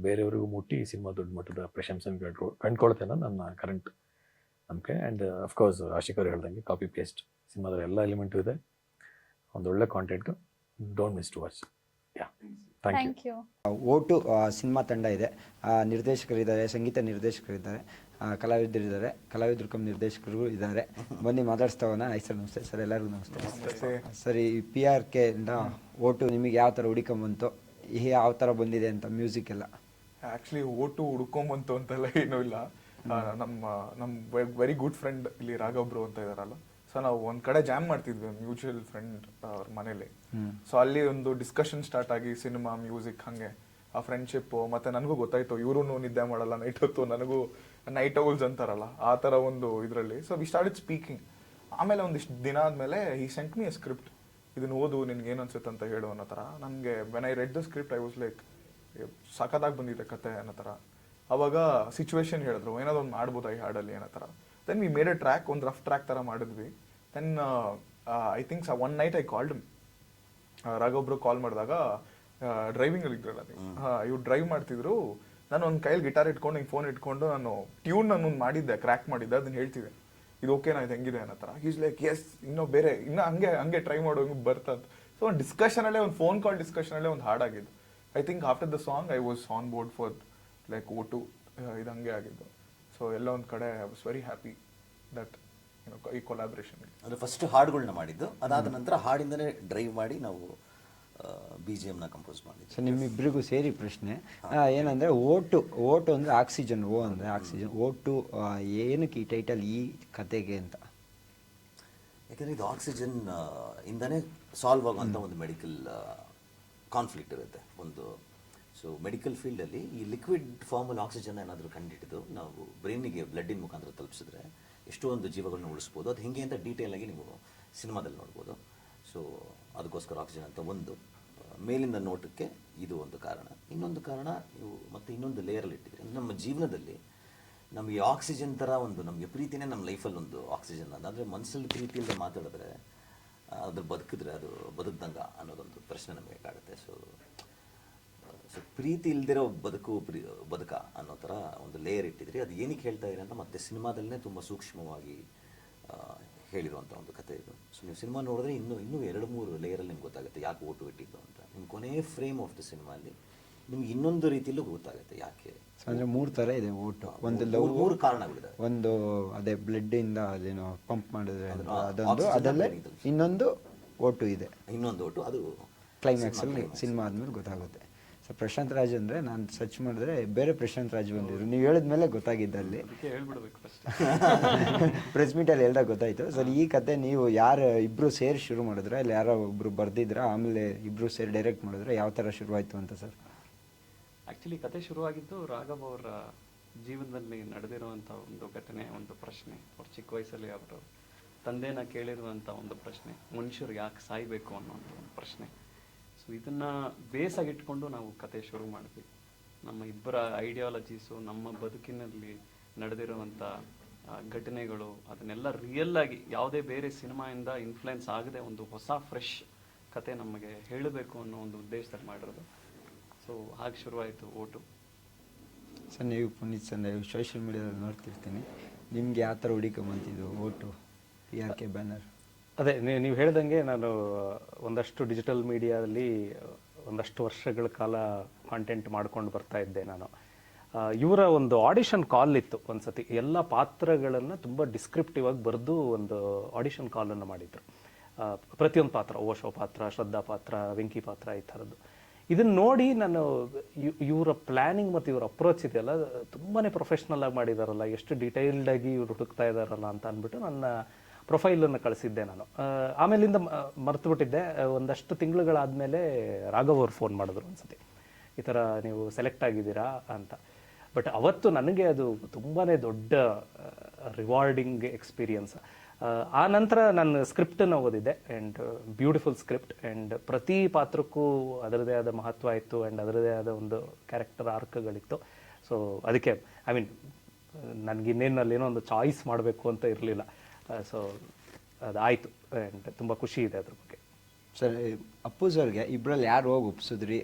ಬೇರೆಯವರಿಗೂ ಮುಟ್ಟಿ ಈ ಸಿನಿಮಾ ದೊಡ್ಡ ಮಟ್ಟದ ಪ್ರಶಂಸೆ ಕಂಡ್ಕೊ ಕಂಡ್ಕೊಳ್ತೆ ಅನ್ನೋದು ನನ್ನ ಕರೆಂಟ್ ನಂಬಿಕೆ. ಆ್ಯಂಡ್ ಅಫ್ಕೋರ್ಸ್ ಆಶಿಕ್ ಅವ್ರು ಹೇಳ್ದಂಗೆ ಕಾಪಿ ಪೇಸ್ಟ್ ಸಿನಿಮಾದ ಎಲ್ಲ ಎಲಿಮೆಂಟು ಇದೆ. ಒಂದು ಒಳ್ಳೆ content don't miss to watch yeah thank you thank you O two ಆ, ಸಿನಿಮಾ ತಂಡ ಇದೆ. ಆ, ನಿರ್ದೇಶಕರಿದ್ದಾರೆ ಸಂಗೀತ ನಿರ್ದೇಶಕರಿದ್ದಾರೆ ಆ, ಕಲಾವಿದರಿದ್ದಾರೆ. ಕಲಾವಿದರು ಕಮ್ ನಿರ್ದೇಶಕರು ಇದ್ದಾರೆ. ಬನ್ನಿ ಮಾತಾಡಿಸ್ತಾ ಐ ಸರ್ ನಮಸ್ತೆ. ಸರ್ ಎಲ್ಲರಿಗೂ ನಮಸ್ತೆ. ಸರಿ ಪಿ ಆರ್ ಕೆ ಇಂದ ಓಟು ನಿಮಗೆ ಯಾವ ಥರ ಹುಡುಕೊಂಬಂತು ಯಾವ ಥರ ಬಂದಿದೆ ಅಂತ ಮ್ಯೂಸಿಕ್ ಎಲ್ಲ. ಆಕ್ಚುಲಿ ಓಟು ಹುಡ್ಕೊಂಬಂತು ಅಂತೆಲ್ಲ ಏನೂ ಇಲ್ಲ. ಆ, ನಮ್ಮ ನಮ್ಮ ವೆರಿ ಗುಡ್ ಫ್ರೆಂಡ್ ಇಲ್ಲಿ ರಾಘವ್ರು ಅಂತ ಇದಾರಲ್ಲ. ಸೊ ನಾವು ಒಂದ್ ಕಡೆ ಜಾಮ್ ಮಾಡ್ತಿದ್ವಿ ಮ್ಯೂಚುವಲ್ ಫ್ರೆಂಡ್ ಅವ್ರ ಮನೇಲಿ. ಸೊ ಅಲ್ಲಿ ಒಂದು ಡಿಸ್ಕಷನ್ ಸ್ಟಾರ್ಟ್ ಆಗಿ ಸಿನಿಮಾ ಮ್ಯೂಸಿಕ್ ಹಂಗೆ. ಆ ಫ್ರೆಂಡ್ಶಿಪ್ ಮತ್ತೆ ನನಗೂ ಗೊತ್ತಾಯ್ತು ಇವರು ನಿದ್ದೆ ಮಾಡಲ್ಲ ನೈಟ್ ಹೊತ್ತು ನನಗೂ ನೈಟ್ ಔಲ್ಸ್ ಅಂತಾರಲ್ಲ ಆ ತರ ಒಂದು ಇದರಲ್ಲಿ. ಸೊ ವಿ ಸ್ಟಾರ್ಟ್ ಸ್ಪೀಕಿಂಗ್ ಆಮೇಲೆ ಒಂದಿಷ್ಟು ದಿನ ಆದಮೇಲೆ ಈ ಸೆಂಟ್ ಮಿ ಸ್ಕ್ರಿಪ್ಟ್ ಇದನ್ನ ಓದು ನಿನ್ಗೆ ಏನು ಅನ್ಸುತ್ತೆ ಅಂತ ಹೇಳು ಅನ್ನೋ ಥರ. ನನಗೆ when I read the script I was like ಸಖತ್ತಾಗಿ ಬಂದಿದೆ ಕತೆ ಅನ್ನೋ ಥರ. ಅವಾಗ ಸಿಚುವೇಶನ್ ಹೇಳಿದ್ರು ಏನಾದ್ರು ಒಂದು ಮಾಡ್ಬೋದು ಈ ಹಾಡಲ್ಲಿ ಅನ್ನೋ ಥರ. Then we made a track ಒಂದು ರಫ್ ಟ್ರ್ಯಾಕ್ ಥರ ಮಾಡಿದ್ವಿ. Then I thinks one night I called ರಾಘೊಬ್ರು call ಮಾಡಿದಾಗ ಡ್ರೈವಿಂಗ್ ಅಲ್ಲಿ ಇದ್ರಲ್ಲ ನೀವು. ಇವ್ರು ಡ್ರೈವ್ ಮಾಡ್ತಿದ್ರು. ನಾನು ಒಂದು ಕೈಯಲ್ಲಿ ಗಿಟಾರ್ ಇಟ್ಕೊಂಡು ಹಿಂಗೆ ಫೋನ್ ಇಟ್ಕೊಂಡು ನಾನು ಟ್ಯೂನ್ ನಾನು ಒಂದು ಮಾಡಿದ್ದೆ ಕ್ರ್ಯಾಕ್ ಮಾಡಿದ್ದೆ ಅದನ್ನ ಹೇಳ್ತಿದ್ದೆ. ಇದು ಓಕೆನಾ ಇದು ಹೆಂಗಿದೆ ಅನ್ನೋ ಥರ. ಈಸ್ ಲೈಕ್ ಎಸ್ ಇನ್ನೂ ಬೇರೆ ಇನ್ನೂ ಹಂಗೆ ಹಂಗೆ ಟ್ರೈ ಮಾಡೋ ಹಂಗೆ ಬರ್ತದ ಸೊ ಒಂದು ಡಿಸ್ಕಷನಲ್ಲೇ ಒಂದು ಫೋನ್ ಕಾಲ್ ಡಿಸ್ಕಷನಲ್ಲೇ ಒಂದು ಹಾಡಾಗಿದ್ದು I think after the song I was on board for like O two ಇದು ಹಂಗೆ ಆಗಿದ್ದು. ಸೊ ಎಲ್ಲ ಒಂದು ಕಡೆ I was very happy that ಈ ಕೊಲಾಬ್ರೇಷನ್ ಅಂದರೆ ಫಸ್ಟ್ ಹಾಡುಗಳನ್ನ ಮಾಡಿದ್ದು ಅದಾದ ನಂತರ ಹಾಡಿಂದನೇ ಡ್ರೈವ್ ಮಾಡಿ ನಾವು ಬಿ ಜಿ ಎಮ್ನ ಕಂಪೋಸ್ ಮಾಡಿದ್ದೆ. ಸೊ ನಿಮ್ಮಿಬ್ಬರಿಗೂ ಸೇರಿ ಪ್ರಶ್ನೆ. ಏನಂದರೆ ಓಟು ಓಟು ಅಂದ್ರೆ ಆಕ್ಸಿಜನ್ ಓ ಅಂದ್ರೆ ಆಕ್ಸಿಜನ್. ಓಟು ಏನಕ್ಕೆ ಈ ಟೈಟಲ್ ಈ ಕತೆಗೆ ಅಂತ? ಯಾಕಂದರೆ ಇದು ಆಕ್ಸಿಜನ್ ಇಂದನೇ ಸಾಲ್ವ್ ಆಗುವಂಥ ಒಂದು ಮೆಡಿಕಲ್ ಕಾನ್ಫ್ಲಿಕ್ಟ್ ಇರುತ್ತೆ. ಒಂದು ಸೊ ಮೆಡಿಕಲ್ ಫೀಲ್ಡಲ್ಲಿ ಈ ಲಿಕ್ವಿಡ್ ಫಾರ್ಮಲ್ಲಿ ಆಕ್ಸಿಜನ್ ಏನಾದರೂ ಕಂಡುಹಿಡಿದು ನಾವು ಬ್ರೈನಿಗೆ ಬ್ಲಡ್ಡಿನ ಮುಖಾಂತರ ತಲುಪಿಸಿದ್ರೆ ಎಷ್ಟೊಂದು ಜೀವಗಳನ್ನ ಉಳಿಸ್ಬೋದು. ಅದು ಹೇಗೆ ಅಂತ ಡೀಟೇಲ್ ಆಗಿ ನೀವು ಸಿನಿಮಾದಲ್ಲಿ ನೋಡ್ಬೋದು. ಸೊ ಅದಕ್ಕೋಸ್ಕರ ಆಕ್ಸಿಜನ್ ಅಂತ ಒಂದು ಮೇಲಿನ ನೋಟಕ್ಕೆ ಇದು ಒಂದು ಕಾರಣ. ಇನ್ನೊಂದು ಕಾರಣ, ಇವು ಮತ್ತು ಇನ್ನೊಂದು ಲೇಯರಲ್ಲಿ ಇಟ್ಟಿದ್ರೆ ನಮ್ಮ ಜೀವನದಲ್ಲಿ ನಮಗೆ ಆಕ್ಸಿಜನ್ ಥರ ಒಂದು, ನಮಗೆ ಪ್ರೀತಿನೇ ನಮ್ಮ ಲೈಫಲ್ಲಿ ಒಂದು ಆಕ್ಸಿಜನ್ ಅದು ಅಂದರೆ ಮನಸ್ಸಲ್ಲಿ ಪ್ರೀತಿಯಿಂದ ಮಾತಾಡಿದ್ರೆ, ಅದ್ರ ಬದುಕಿದ್ರೆ ಅದು ಬದುಕ್ದಂಗ ಅನ್ನೋದೊಂದು ಪ್ರಶ್ನೆ ನಮಗೆ ಕಾಡುತ್ತೆ. ಸೊ ಸೊ ಪ್ರೀತಿ ಇಲ್ದಿರೋ ಬದುಕು, ಪ್ರೀ, ಬದುಕ ಅನ್ನೋ ಥರ ಒಂದು ಲೇಯರ್ ಇಟ್ಟಿದ್ರಿ. ಅದು ಏನಕ್ಕೆ ಹೇಳ್ತಾ ಇದ್ದೀರಿ ಅಂತ ಮತ್ತೆ ಸಿನಿಮಾದಲ್ಲೇ ತುಂಬ ಸೂಕ್ಷ್ಮವಾಗಿ ಹೇಳಿರುವಂಥ ಒಂದು ಕಥೆ ಇದು. ಸೊ ನೀವು ಸಿನಿಮಾ ನೋಡಿದ್ರೆ ಇನ್ನೂ ಇನ್ನೂ ಎರಡು ಮೂರು ಲೇಯರಲ್ಲಿ ನಿಮ್ಗೆ ಗೊತ್ತಾಗುತ್ತೆ ಯಾಕೆ ಓಟು ಇಟ್ಟಿದ್ದು ಅಂತ. ನಿಮ್ಮ ಕೊನೆ ಫ್ರೇಮ್ ಆಫ್ ದ ಸಿನಿಮಾಲ್ಲಿ ನಿಮ್ಗೆ ಇನ್ನೊಂದು ರೀತಿಯಲ್ಲೂ ಗೊತ್ತಾಗುತ್ತೆ ಯಾಕೆ. ಅಂದ್ರೆ ಮೂರು ಥರ ಇದೆ ಓಟು. ಒಂದು ಲವ್ ಮೂರು ಕಾರಣಗಳಿದೆ ಒಂದು ಅದೇ ಬ್ಲಡ್ಡಿಂದ ಅದೇನೋ ಪಂಪ್ ಮಾಡಿದ್ರೆ ಅದೊಂದು ಅದಲ್ಲೇ ಇನ್ನೊಂದು ಓಟು ಇದೆ. ಇನ್ನೊಂದು ಓಟು ಅದು ಕ್ಲೈಮ್ಯಾಕ್ಸಲ್ಲಿ ಸಿನಿಮಾ ಆದ್ಮೇಲೆ ಗೊತ್ತಾಗುತ್ತೆ. ಸೊ ಪ್ರಶಾಂತ್ ರಾಜ್ ಅಂದರೆ ನಾನು ಸರ್ಚ್ ಮಾಡಿದ್ರೆ ಬೇರೆ ಪ್ರಶಾಂತ್ ರಾಜ್ ಬಂದಿದ್ರು. ನೀವು ಹೇಳಿದ ಮೇಲೆ ಗೊತ್ತಾಗಿದ್ದ ಅಲ್ಲಿ. ಅದಕ್ಕೆ ಹೇಳ್ಬಿಡ್ಬೇಕು ಫಸ್ಟ್ ಪ್ರೆಸ್ ಮೀಟಲ್ಲಿ ಹೇಳ್ದಾಗ ಗೊತ್ತಾಯ್ತು. ಸರ್ ಈ ಕತೆ ನೀವು ಯಾರು ಇಬ್ರು ಸೇರಿ ಶುರು ಮಾಡಿದ್ರೆ ಅಲ್ಲಿ ಯಾರೋ ಒಬ್ಬರು ಬರ್ದಿದ್ರ ಆಮೇಲೆ ಇಬ್ರು ಸೇರಿ ಡೈರೆಕ್ಟ್ ಮಾಡಿದ್ರೆ ಯಾವ ಥರ ಶುರುವಾಯ್ತು ಅಂತ ಸರ್? ಆ್ಯಕ್ಚುಲಿ ಕತೆ ಶುರುವಾಗಿದ್ದು ರಾಘವ್ ಅವರ ಜೀವನದಲ್ಲಿ ನಡೆದಿರುವಂಥ ಒಂದು ಘಟನೆ ಒಂದು ಪ್ರಶ್ನೆ. ಅವ್ರ ಚಿಕ್ಕ ವಯಸ್ಸಲ್ಲಿ ಅವರು ತಂದೆನ ಕೇಳಿರುವಂಥ ಒಂದು ಪ್ರಶ್ನೆ. ಮನುಷ್ಯರು ಯಾಕೆ ಸಾಯಬೇಕು ಅನ್ನೋ ಒಂದು ಪ್ರಶ್ನೆ. ಸೊ ಇದನ್ನು ಬೇಸಾಗಿಟ್ಕೊಂಡು ನಾವು ಕತೆ ಶುರು ಮಾಡಿದ್ವಿ ನಮ್ಮ ಇಬ್ಬರ ಐಡಿಯಾಲಜೀಸು ನಮ್ಮ ಬದುಕಿನಲ್ಲಿ ನಡೆದಿರುವಂಥ ಘಟನೆಗಳು, ಅದನ್ನೆಲ್ಲ ರಿಯಲ್ ಆಗಿ ಯಾವುದೇ ಬೇರೆ ಸಿನಿಮಾಯಿಂದ ಇನ್ಫ್ಲುಯೆನ್ಸ್ ಆಗದೆ ಒಂದು ಹೊಸ ಫ್ರೆಶ್ ಕತೆ ನಮಗೆ ಹೇಳಬೇಕು ಅನ್ನೋ ಒಂದು ಉದ್ದೇಶದಲ್ಲಿ ಮಾಡಿರೋದು. ಸೊ ಹಾಗೆ ಶುರುವಾಯಿತು O two. Sir Puneeth sir social ಮೀಡಿಯಾದಲ್ಲಿ ನೋಡ್ತಿರ್ತೀನಿ. ನಿಮ್ಗೆ ಯಾವ ಥರ ಹುಡಿಕೊಂಬಂತಿದ್ದು O two? P R K banner ಅದೇ ನೀವು ಹೇಳ್ದಂಗೆ ನಾನು ಒಂದಷ್ಟು ಡಿಜಿಟಲ್ ಮೀಡಿಯಾದಲ್ಲಿ ಒಂದಷ್ಟು ವರ್ಷಗಳ ಕಾಲ ಕಾಂಟೆಂಟ್ ಮಾಡ್ಕೊಂಡು ಬರ್ತಾ ಇದ್ದೆ ನಾನು. ಇವರ ಒಂದು ಆಡಿಷನ್ ಕಾಲ್ ಇತ್ತು ಒಂದ್ಸತಿ. ಎಲ್ಲ ಪಾತ್ರಗಳನ್ನು ತುಂಬ ಡಿಸ್ಕ್ರಿಪ್ಟಿವ್ ಆಗಿ ಬರೆದು ಒಂದು ಆಡಿಷನ್ ಕಾಲನ್ನು ಮಾಡಿದ್ರು. ಪ್ರತಿಯೊಂದು ಪಾತ್ರ, ಓಶೋ ಪಾತ್ರ, ಶ್ರದ್ಧಾ ಪಾತ್ರ, ವೆಂಕಿ ಪಾತ್ರ ಈ ಥರದ್ದು. ಇದನ್ನು ನೋಡಿ ನಾನು ಇವ್- ಇವರ ಪ್ಲ್ಯಾನಿಂಗ್ ಮತ್ತು ಇವರ ಅಪ್ರೋಚ್ ಇದೆಯಲ್ಲ ತುಂಬಾ ಪ್ರೊಫೆಷ್ನಲ್ ಆಗಿ ಮಾಡಿದಾರಲ್ಲ, ಎಷ್ಟು ಡೀಟೈಲ್ಡ್ ಆಗಿ ಇವ್ರು ಹುಡುಕ್ತಾ ಇದಾರಲ್ಲ ಅಂತ ಅಂದ್ಬಿಟ್ಟು ನನ್ನ ಪ್ರೊಫೈಲನ್ನು ಕಳಿಸಿದ್ದೆ ನಾನು. ಆಮೇಲಿಂದ ಮರ್ತು ಬಿಟ್ಟಿದ್ದೆ. ಒಂದಷ್ಟು ತಿಂಗಳುಗಳಾದಮೇಲೆ ರಾಘವ್ ಅವ್ರು ಫೋನ್ ಮಾಡಿದ್ರು ಒಂದ್ಸತಿ. ಈ ಥರ ನೀವು ಸೆಲೆಕ್ಟ್ ಆಗಿದ್ದೀರಾ ಅಂತ. ಬಟ್ ಅವತ್ತು ನನಗೆ ಅದು ತುಂಬಾ ದೊಡ್ಡ ರಿವಾರ್ಡಿಂಗ್ ಎಕ್ಸ್ಪೀರಿಯನ್ಸ್ ಆ ನಂತರ ನಾನು ಸ್ಕ್ರಿಪ್ಟನ್ನು ಓದಿದ್ದೆ ಆ್ಯಂಡ್ ಬ್ಯೂಟಿಫುಲ್ ಸ್ಕ್ರಿಪ್ಟ್ ಆ್ಯಂಡ್ ಪ್ರತಿ ಪಾತ್ರಕ್ಕೂ ಅದರದೇ ಆದ ಮಹತ್ವ ಇತ್ತು ಆ್ಯಂಡ್ ಅದರದೇ ಆದ ಒಂದು ಕ್ಯಾರೆಕ್ಟರ್ ಆರ್ಕ್ಗಳಿತ್ತು ಸೊ ಅದಕ್ಕೆ ಐ ಮೀನ್ ನನಗಿನ್ನೇನು ಏನೋ ಒಂದು ಚಾಯ್ಸ್ ಮಾಡಬೇಕು ಅಂತ ಇರಲಿಲ್ಲ. ಸೊ ಅದಾಯಿತು ಆ್ಯಂಡ್ ತುಂಬ ಖುಷಿ ಇದೆ ಅದ್ರ ಬಗ್ಗೆ. ಸರ್ ಅಪ್ಪು ಸರ್ಗೆ ಇಬ್ಬರಲ್ಲಿ ಯಾರು ಹೋಗಿ ಒಪ್ಸಿದ್ರಿ?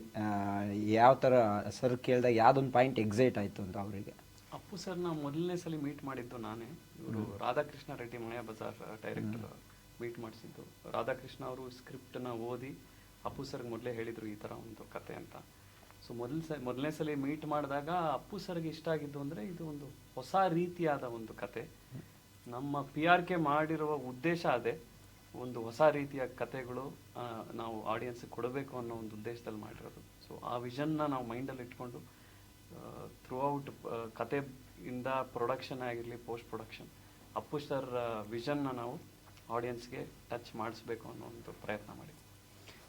ಯಾವ ಥರ ಸರ್ ಕೇಳಿದಾಗ ಯಾವುದೊಂದು ಪಾಯಿಂಟ್ ಎಕ್ಸೈಟ್ ಆಯಿತು ಅಂತ ಅವರಿಗೆ? ಅಪ್ಪು ಸರ್ನ ಮೊದಲನೇ ಸಲ ಮೀಟ್ ಮಾಡಿದ್ದು ನಾನೇ. ಇವರು ರಾಧಾಕೃಷ್ಣ ರೆಡ್ಡಿ ಮನೆಯ ಬಜಾರ್ ಡೈರೆಕ್ಟರ್ ಮೀಟ್ ಮಾಡಿಸಿದ್ದು. ರಾಧಾಕೃಷ್ಣ ಅವರು ಸ್ಕ್ರಿಪ್ಟನ್ನ ಓದಿ ಅಪ್ಪು ಸರ್ಗೆ ಮೊದಲೇ ಹೇಳಿದರು ಈ ಥರ ಒಂದು ಕತೆ ಅಂತ. ಸೊ ಮೊದಲ ಸ ಮೊದಲನೇ ಸಲ ಮೀಟ್ ಮಾಡಿದಾಗ ಅಪ್ಪು ಸರ್ಗೆ ಇಷ್ಟ ಆಗಿದ್ದು ಅಂದರೆ ಇದು ಒಂದು ಹೊಸ ರೀತಿಯಾದ ಒಂದು ಕತೆ. ನಮ್ಮ ಪಿ ಆರ್ ಕೆ ಮಾಡಿರುವ ಉದ್ದೇಶ ಅದೇ. ಒಂದು ಹೊಸ ರೀತಿಯ ಕತೆಗಳು ನಾವು ಆಡಿಯನ್ಸ್ಗೆ ಕೊಡಬೇಕು ಅನ್ನೋ ಒಂದು ಉದ್ದೇಶದಲ್ಲಿ ಮಾಡಿರೋದು. ಸೊ ಆ ವಿಷನ್ನ ನಾವು ಮೈಂಡಲ್ಲಿ ಇಟ್ಕೊಂಡು ಥ್ರೂ ಔಟ್ ಇಂದ ಪ್ರೊಡಕ್ಷನ್ ಆಗಿರಲಿ ಪೋಸ್ಟ್ ಪ್ರೊಡಕ್ಷನ್ ಅಪ್ಪು ಸರ್ ವಿಷನ್ನ ನಾವು ಆಡಿಯನ್ಸ್ಗೆ ಟಚ್ ಮಾಡಿಸ್ಬೇಕು ಅನ್ನೋ ಒಂದು ಪ್ರಯತ್ನ ಮಾಡಿದ್ವಿ.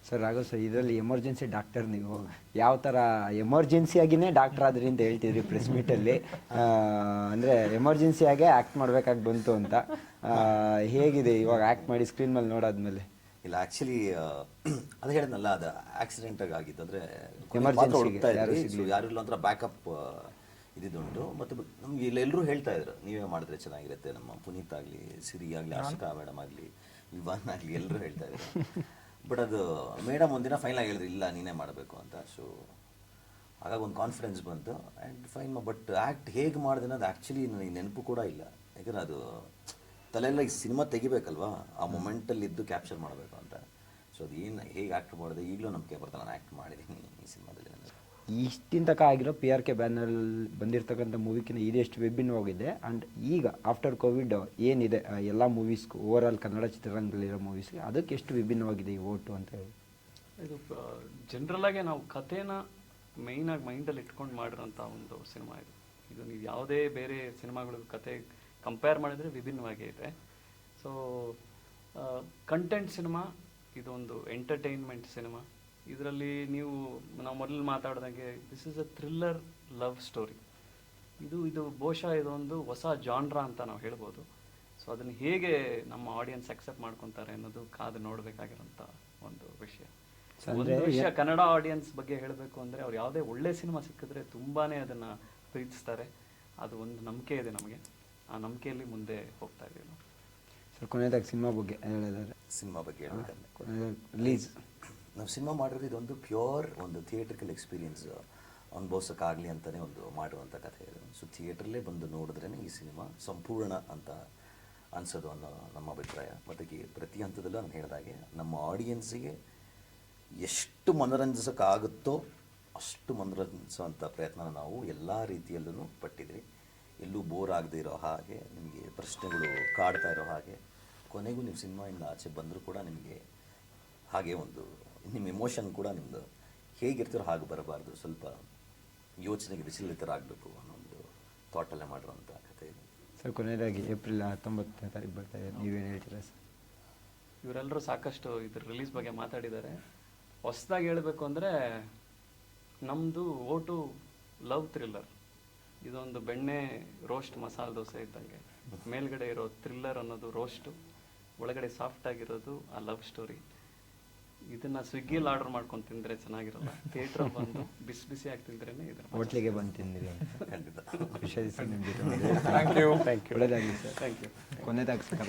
ಸರ್ ರಾಘವ್ ಸರ್ ಇದರಲ್ಲಿ ಎಮರ್ಜೆನ್ಸಿ ಡಾಕ್ಟರ್ ನೀವು. ಯಾವ ಥರ ಎಮರ್ಜೆನ್ಸಿಯಾಗಿನೇ ಡಾಕ್ಟರ್ ಆದ್ರಿಂದ ಅಂತ ಹೇಳ್ತಿದ್ರಿ ಪ್ರೆಸ್ ಮೀಟಲ್ಲಿ ಅಂದರೆ ಎಮರ್ಜೆನ್ಸಿಯಾಗೆ ಆ್ಯಕ್ಟ್ ಮಾಡಬೇಕಾಗಿ ಬಂತು ಅಂತ. ಹೇಗಿದೆ ಇವಾಗ ಆ್ಯಕ್ಟ್ ಮಾಡಿ ಸ್ಕ್ರೀನ್ ಮೇಲೆ ನೋಡಾದ್ಮೇಲೆ? ಇಲ್ಲ ಆ್ಯಕ್ಚುಲಿ ಅದು ಹೇಳಿದ್ನಲ್ಲ ಅದು ಆಕ್ಸಿಡೆಂಟ್ ಆಗಿತ್ತು. ಆಗಿದ್ದು ಅಂದ್ರೆ ಹುಡುಕ್ತಾ ಯಾರು ಇಲ್ಲ ಒಂಥರ ಬ್ಯಾಕಪ್ ಇದಿದ್ದುಂಟು ಮತ್ತು ನಮ್ಗೆ ಇಲ್ಲ ಎಲ್ಲರೂ ಹೇಳ್ತಾ ಇದ್ರು ನೀವೇ ಮಾಡಿದ್ರೆ ಚೆನ್ನಾಗಿರುತ್ತೆ ನಮ್ಮ ಪುನೀತ್ ಆಗಲಿ ಸಿರಿ ಆಗಲಿ ಆಶಿಕಾ ಮೇಡಮ್ ಆಗಲಿ ವಿವಾನ್ ಆಗಲಿ ಎಲ್ಲರೂ ಹೇಳ್ತಾ ಇದ್ರು. (laughs) ಬಟ್ ಅದು ಮೇಡಮ್ ಒಂದಿನ ಫೈನಲ್ ಹೇಳಿದ್ರು ಇಲ್ಲ, ನೀನೇ ಮಾಡಬೇಕು ಅಂತ. ಸೊ ಹಾಗಾಗಿ ಒಂದು ಕಾನ್ಫಿಡೆನ್ಸ್ ಬಂತು. ಆ್ಯಂಡ್ ಫೈನ್ ಬಟ್ ಆ್ಯಕ್ಟ್ ಹೇಗೆ ಮಾಡಿದೆ ಅನ್ನೋದು ಆ್ಯಕ್ಚುಲಿ ನನಗೆ ನೆನಪು ಕೂಡ ಇಲ್ಲ. ಯಾಕಂದರೆ ಅದು ತಲೆಯೆಲ್ಲ ಈ ಸಿನಿಮಾ ತೆಗಿಬೇಕಲ್ವಾ? ಆ ಮೊಮೆಂಟಲ್ಲಿ ಇದ್ದು ಕ್ಯಾಪ್ಚರ್ ಮಾಡಬೇಕು ಅಂತ. ಸೊ ಅದು ಏನು ಹೇಗೆ ಆ್ಯಕ್ಟ್ ಮಾಡಿದೆ? ಈಗಲೂ ನಂಬಿಕೆ ಬರ್ತಾ ನಾನು ಆ್ಯಕ್ಟ್ ಮಾಡಿದ್ದೀನಿ ಈ ಸಿನಿಮಾದಲ್ಲಿ ಇಷ್ಟಿನ ತನಕ ಆಗಿರೋ ಪಿ ಆರ್ ಕೆ ಬ್ಯಾನರ್ ಬಂದಿರತಕ್ಕಂಥ ಮೂವಿಕಿನ ಇದೆಷ್ಟು ವಿಭಿನ್ನವಾಗಿದೆ ಆ್ಯಂಡ್ ಈಗ ಆಫ್ಟರ್ ಕೋವಿಡ್ ಏನಿದೆ ಎಲ್ಲ ಮೂವೀಸ್ಗೂ ಓವರ್ ಆಲ್ ಕನ್ನಡ ಚಿತ್ರರಂಗದಲ್ಲಿರೋ ಮೂವೀಸ್ಗೆ ಅದಕ್ಕೆ ಎಷ್ಟು ವಿಭಿನ್ನವಾಗಿದೆ ಈ ಓಟು ಅಂತ ಹೇಳಿ. ಇದು ಜನರಲ್ ಆಗಿ ನಾವು ಕಥೆನ ಮೈನ್ ಆಗಿ ಮೈಂಡಲ್ಲಿ ಇಟ್ಕೊಂಡು ಮಾಡಿರೋಂಥ ಒಂದು ಸಿನಿಮಾ ಇದು. ಇದು ನೀವು ಯಾವುದೇ ಬೇರೆ ಸಿನಿಮಾಗಳ ಕತೆ ಕಂಪೇರ್ ಮಾಡಿದರೆ ವಿಭಿನ್ನವಾಗೇ ಇದೆ. ಸೊ ಕಂಟೆಂಟ್ ಸಿನಿಮಾ, ಇದೊಂದು ಎಂಟರ್ಟೈನ್ಮೆಂಟ್ ಸಿನಿಮಾ. ಇದರಲ್ಲಿ ನೀವು ನಾವು ಮೊದಲು ಮಾತಾಡ್ದಂಗೆ this is a thriller love story ಇದು ಇದು ಬಹುಶಃ ಇದೊಂದು ಹೊಸ ಜಾನ್ರಾ ಅಂತ ನಾವು ಹೇಳ್ಬೋದು. ಸೊ ಅದನ್ನು ಹೇಗೆ ನಮ್ಮ ಆಡಿಯನ್ಸ್ ಅಕ್ಸೆಪ್ಟ್ ಮಾಡ್ಕೊತಾರೆ ಅನ್ನೋದು ಕಾದು ನೋಡಬೇಕಾಗಿರೋಂಥ ಒಂದು ವಿಷಯ. ಒಂದು ವಿಷಯ ಕನ್ನಡ ಆಡಿಯನ್ಸ್ ಬಗ್ಗೆ ಹೇಳಬೇಕು ಅಂದರೆ ಅವ್ರು ಯಾವುದೇ ಒಳ್ಳೆ ಸಿನಿಮಾ ಸಿಕ್ಕಿದ್ರೆ ತುಂಬಾನೇ ಅದನ್ನು ಪ್ರೀತಿಸ್ತಾರೆ. ಅದು ಒಂದು ನಂಬಿಕೆ ಇದೆ ನಮಗೆ. ಆ ನಂಬಿಕೆಯಲ್ಲಿ ಮುಂದೆ ಹೋಗ್ತಾ ಇದ್ದೀವಿ ನಾವು. ಸರ್ ಕೊನೆಯದಾಗಿ ಸಿನಿಮಾ ಬಗ್ಗೆ ಹೇಳಿದ್ದಾರೆ. ಸಿನಿಮಾ ಬಗ್ಗೆ ರಿಲೀಸ್ ನಾವು ಸಿನಿಮಾ ಮಾಡಿರೋದು ಇದೊಂದು ಪ್ಯೂರ್ ಒಂದು ಥಿಯೇಟ್ರಿಕಲ್ ಎಕ್ಸ್ಪೀರಿಯನ್ಸ್. ಅನುಭವಿಸೋಕ್ಕಾಗಲಿ ಅಂತಲೇ ಒಂದು ಮಾಡುವಂಥ ಕಥೆ ಇದು. ಸೊ ಥಿಯೇಟ್ರಲ್ಲೇ ಬಂದು ನೋಡಿದ್ರೇ ಈ ಸಿನಿಮಾ ಸಂಪೂರ್ಣ ಅಂತ ಅನಿಸೋದು ಅನ್ನೋ ನಮ್ಮ ಅಭಿಪ್ರಾಯ. ಮತ್ತು ಪ್ರತಿ ಹಂತದಲ್ಲೂ ನಾನು ಹೇಳಿದಾಗೆ ನಮ್ಮ ಆಡಿಯನ್ಸಿಗೆ ಎಷ್ಟು ಮನೋರಂಜಿಸೋಕ್ಕಾಗುತ್ತೋ ಅಷ್ಟು ಮನೋರಂಜಿಸುವಂಥ ಪ್ರಯತ್ನ ನಾವು ಎಲ್ಲ ರೀತಿಯಲ್ಲೂ ಪಟ್ಟಿದ್ವಿ. ಎಲ್ಲೂ ಬೋರ್ ಆಗದೆ ಇರೋ ಹಾಗೆ, ನಿಮಗೆ ಪ್ರಶ್ನೆಗಳು ಕಾಡ್ತಾ ಇರೋ ಹಾಗೆ, ಕೊನೆಗೂ ನೀವು ಸಿನಿಮಾಯಿಂದ ಆಚೆ ಬಂದರೂ ಕೂಡ ನಿಮಗೆ ಹಾಗೆ ಒಂದು ನಿಮ್ಮ ಎಮೋಷನ್ ಕೂಡ ನಿಮ್ಮದು ಹೇಗಿರ್ತೀರೋ ಹಾಗೆ ಬರಬಾರ್ದು. ಸ್ವಲ್ಪ ಯೋಚನೆಗೆ ವಿಚಲಿತರಾಗಬೇಕು ಅನ್ನೋ ಒಂದು ಥಾಟಲ್ಲೇ ಮಾಡಿರೋಂಥ ಕಥೆ ಇದು. ಸರ್ ಕೊನೆಯದಾಗಿ ಏಪ್ರಿಲ್ ಹತ್ತೊಂಬತ್ತನೇ ತಾರೀಕು ಬರ್ತಾ ಇದೆ. ನೀವೇನು ಹೇಳ್ತೀರಾ ಸರ್? ಇವರೆಲ್ಲರೂ ಸಾಕಷ್ಟು ಇದ್ರ ರಿಲೀಸ್ ಬಗ್ಗೆ ಮಾತಾಡಿದ್ದಾರೆ. ಹೊಸದಾಗಿ ಹೇಳಬೇಕು ಅಂದರೆ ನಮ್ಮದು ಓಟು ಲವ್ ಥ್ರಿಲ್ಲರ್ ಇದೊಂದು ಬೆಣ್ಣೆ ರೋಸ್ಟ್ ಮಸಾಲೆ ದೋಸೆ ಇದ್ದಂಗೆ. ಮೇಲ್ಗಡೆ ಇರೋ ಥ್ರಿಲ್ಲರ್ ಅನ್ನೋದು ರೋಸ್ಟು ಒಳಗಡೆ ಸಾಫ್ಟ್ ಆಗಿರೋದು ಆ ಲವ್ ಸ್ಟೋರಿ ಇದನ್ನ ಸ್ವಿಗ್ಗಿಲಿ ಆರ್ಡರ್ ಮಾಡ್ಕೊಂಡು ತಿಂದ್ರೆ ಚೆನ್ನಾಗಿರಲ್ಲ? ಥಿಯೇಟರ್ ಬಂದು ಬಿಸಿ ಬಿಸಿ ಆಗಿ ತಿಂದ್ರೇನೆ ಇದ್ರ ಹೋಟ್ಲಿಗೆ ಬಂದು ತಿಂದಿರಿ ಅಂತ ಖಂಡಿತ. ಖುಷಿ ಥ್ಯಾಂಕ್ ಯು ಥ್ಯಾಂಕ್ ಯು ಒಳ್ಳೆಯದಾಗಲಿ ಸರ್. ಥ್ಯಾಂಕ್ ಯು ಕೊನೆಯದಾಗಿ ಸರ್